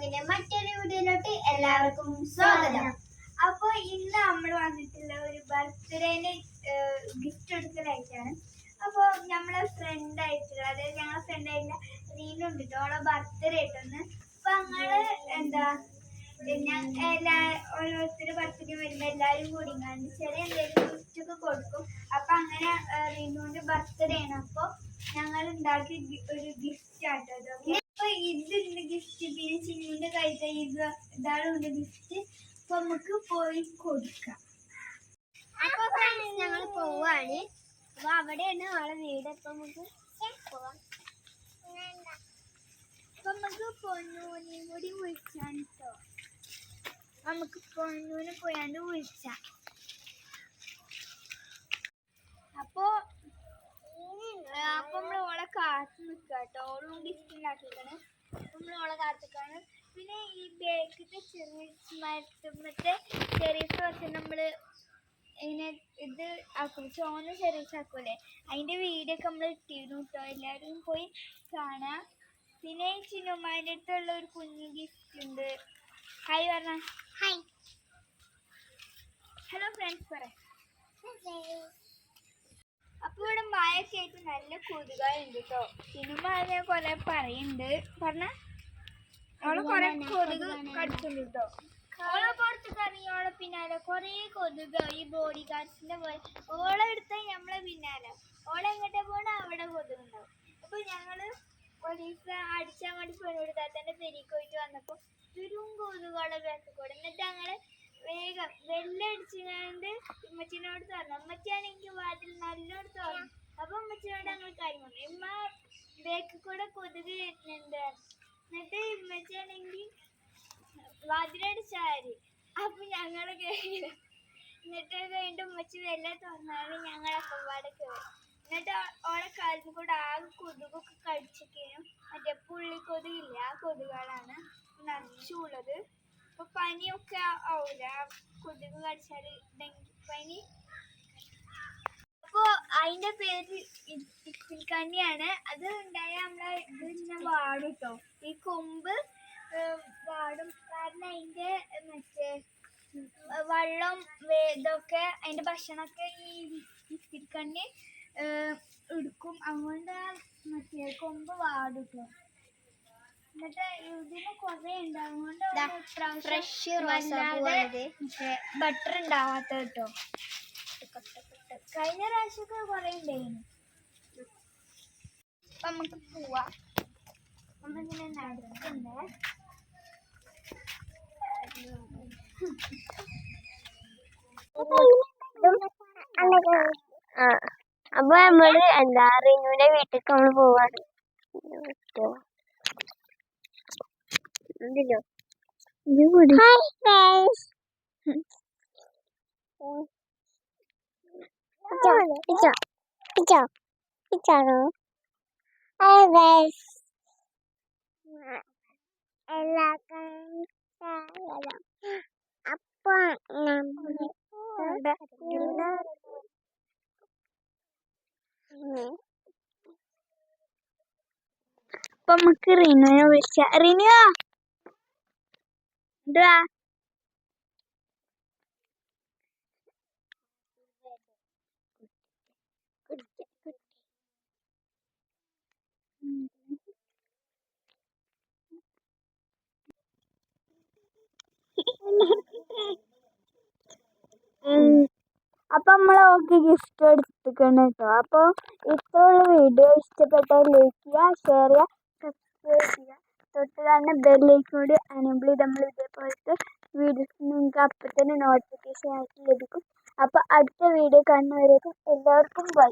വ്ളോഗിന്റെ മറ്റൊരു വീഡിയോയിലോട്ട് എല്ലാവർക്കും സ്വാഗതം. അപ്പൊ ഇന്ന് നമ്മൾ വന്നിട്ടുള്ള ഒരു ബർത്ത്ഡേന്റെ ഗിഫ്റ്റ് എടുക്കലായിട്ടാണ് അപ്പൊ നമ്മളെ ഫ്രണ്ട് ആയിട്ടുള്ള അതായത് ഞങ്ങളെ ഫ്രണ്ട് ആയിട്ടുള്ള റീന ഉണ്ട് ട്ടോ. ഓളെ ബർത്ത്ഡേ ആയിട്ടൊന്ന്. അപ്പൊ ഞങ്ങൾ എന്താ എല്ലാ ഓരോരുത്തർ ബർത്ത്ഡേ വരുമ്പോ എല്ലാരും കൂടി ചെറിയ എന്തെങ്കിലും ഗിഫ്റ്റ് ഒക്കെ കൊടുക്കും. അപ്പൊ അങ്ങനെ റീനുവിന്റെ ബർത്ത്ഡേ ആണ്. അപ്പൊ ഞങ്ങൾ ഉണ്ടാക്കിയ ഒരു ഗിഫ്റ്റ് ആട്ടോ ഇതിന്റെ ഗിഫ്റ്റ് പിന്നെ ചിന്നുവിന്റെ കൈത്തെ ഇത് ഇതാണ് ഇതിന്റെ ഗിഫ്റ്റ് അപ്പൊ നമുക്ക് പോയി കൊടുക്കാം. അപ്പൊ ഫ്രണ്ട്സ് ഞങ്ങൾ പോവാണ്. അപ്പൊ അവിടെയാണ് അവളെ വീട്. അപ്പൊ നമുക്ക് പോവാം. അപ്പൊ നമുക്ക് പൊന്നൂനെയും കൂടി വിളിച്ചാൻ കേട്ടോ നമുക്ക് പൊന്നൂനെ പോയാണ്ട് വിളിച്ചാം അപ്പോ ആ, അപ്പൊ നമ്മൾ ഓളെ കാത്തു നിൽക്കുക കേട്ടോ. ഓളും ഗിഫ്റ്റ് ഉണ്ടാക്കിയിട്ടാണ് അപ്പൊ നമ്മൾ ഓളെ കാത്തിക്കാണ് പിന്നെ ഈ ബേക്കിന്റെ ചെറിയ മറ്റേ ചെറിയ കുറച്ച് നമ്മൾ ഇങ്ങനെ ഇത് ആക്കും. ചോന്ന ആക്കൂലേ? അതിന്റെ വീഡിയോ ഒക്കെ നമ്മൾ ഇട്ടിരുന്നു കേട്ടോ എല്ലാവരും പോയി കാണാം. പിന്നെ ഈ ചിന്നുമാന്റെ അടുത്തുള്ള ഒരു കുഞ്ഞു ഗിഫ്റ്റ് ഉണ്ട്. ഹായ് പറഞ്ഞ ഹായ് ഹലോ ഫ്രണ്ട്സ് പറ. അപ്പൊ ഇവിടെ മഴയൊക്കെ ആയിട്ട് നല്ല കൊതുകുണ്ട് കേട്ടോ സിനിമ അതിനെ കൊറേ പറയുന്നുണ്ട്. പറഞ്ഞ? അവളെ കൊറേ കൊതുക് കടിച്ചിട്ടുണ്ട് കേട്ടോ ഓളെ പുറത്തേക്ക് ഇറങ്ങി ഓളെ പിന്നാലെ കൊറേ കൊതുക് ഈ ബോഡി ഗാർഡ്സിന്റെ പോലെ. ഓളെ എടുത്ത നമ്മളെ പിന്നാലെ. ഓളെ എങ്ങോട്ടാ പോണ? അവിടെ കൊതുക് ഉണ്ടാവും. അപ്പൊ ഞങ്ങൾ ഒരു ദിവസം അടിച്ചാൻ വേണ്ടി താത്തന്റെ തന്നെ പെരിക്കോയിട്ട് വന്നപ്പോ ചുരും കൊതുകുകളെ ബാക്കിൽ കൂടെ. എന്നിട്ട് ഞങ്ങൾ ഉമ്മച്ചിനോട് തുറന്നു എനിക്ക് വാതിൽ നല്ലോട് തുറന്നു. അപ്പൊ അമ്മച്ചിനോട് ഞങ്ങൾ കാര്യം പറഞ്ഞു. ഉമ്മ ബേക്കിൽ കൂടെ കൊതുക് വരുന്നുണ്ട്. എന്നിട്ട് ഉമ്മച്ചിയാണെങ്കിൽ വാതിലടിച്ചാരി അപ്പൊ ഞങ്ങൾ കേറില്ല എന്നിട്ട് വീണ്ടും ഉമ്മച്ചി വെല്ല തുറന്നാണ് ഞങ്ങളൊക്കെ പാടെ കയറി എന്നിട്ട് ഓളെ കാലിൽ കൂടെ ആകെ കൊതുകൊക്കെ കടിച്ചൊക്കെയും മറ്റേ പുള്ളി കൊതുകില്ല ആ കൊതുകുകളാണ് നിറച്ചുള്ളത് അപ്പൊ പനിയൊക്കെ ആവൂല. കൊതുക് കൊതുക് കടിച്ചാൽ ഡെങ്കിപ്പനി അപ്പൊ അതിന്റെ പേര് ഇപ്പിൽക്കണ്ണിയാണ് അത് ഉണ്ടായ നമ്മളെ ഇത് ഇങ്ങനെ വാടും കേട്ടോ ഈ കൊമ്പ് വാടും. കാരണം അതിന്റെ മറ്റേ വെള്ളം വേദമൊക്കെ അതിന്റെ ഭക്ഷണമൊക്കെ ഈ ഇപ്പിൽക്കണ്ണി എടുക്കും. അതുകൊണ്ട് മറ്റേ കൊമ്പ് വാടും കേട്ടോ എന്നിട്ട് ഇതിന് കുറേ ഉണ്ട് അതുകൊണ്ട് ദാ, ഇപ്രാവശ്യം ഫ്രഷ് റോസാപ്പൂവാണിത് ബട്ടർ ഉണ്ടാവാത്ത കേട്ടോ. കഴിഞ്ഞ പ്രാവശ്യമൊക്കെ കുറെ ഉണ്ടായിരുന്നു. അപ്പൊ നമുക്ക് പോവാ. നമ്മളിങ്ങനെ അപ്പൊ നമ്മൾ എന്താ റിനുവിന്റെ വീട്ടിലേക്ക് നമ്മൾ പോവാണ് എന്തിനോ ഹായ് ഫ്രണ്ട്സ് ഇച്ചോ ഇച്ചോ ഇച്ചാണോ ഹായ് ഫ്രണ്ട്സ് എല്ലാവർക്കും സ്വാഗതം അപ്പൊ നമ്മൾ അപ്പൊ നമുക്ക് റിനുവിനെ വിളിച്ച റിനു എന്താ അപ്പൊ നമ്മൾ ഓക്കെ ഗിഫ്റ്റ് എടുത്തിരിക്കണം കേട്ടോ അപ്പോൾ ഇത്രയുള്ള വീഡിയോ ഇഷ്ടപ്പെട്ടാൽ ലൈക്ക് ചെയ്യുക ഷെയർ ചെയ്യുക സബ്സ്ക്രൈബ് ചെയ്യുക. തൊട്ട് കാണുന്ന ബെല്ലൈക്കൺ കൂടി അനേബിൾ ചെയ്ത് നമ്മൾ ഇതേപോലത്തെ വീഡിയോസ് നിങ്ങൾക്ക് അപ്പം തന്നെ നോട്ടിഫിക്കേഷൻ ആയിട്ട് ലഭിക്കും. അപ്പോൾ അടുത്ത വീഡിയോ കാണുന്നവരേക്കും എല്ലാവർക്കും ബൈ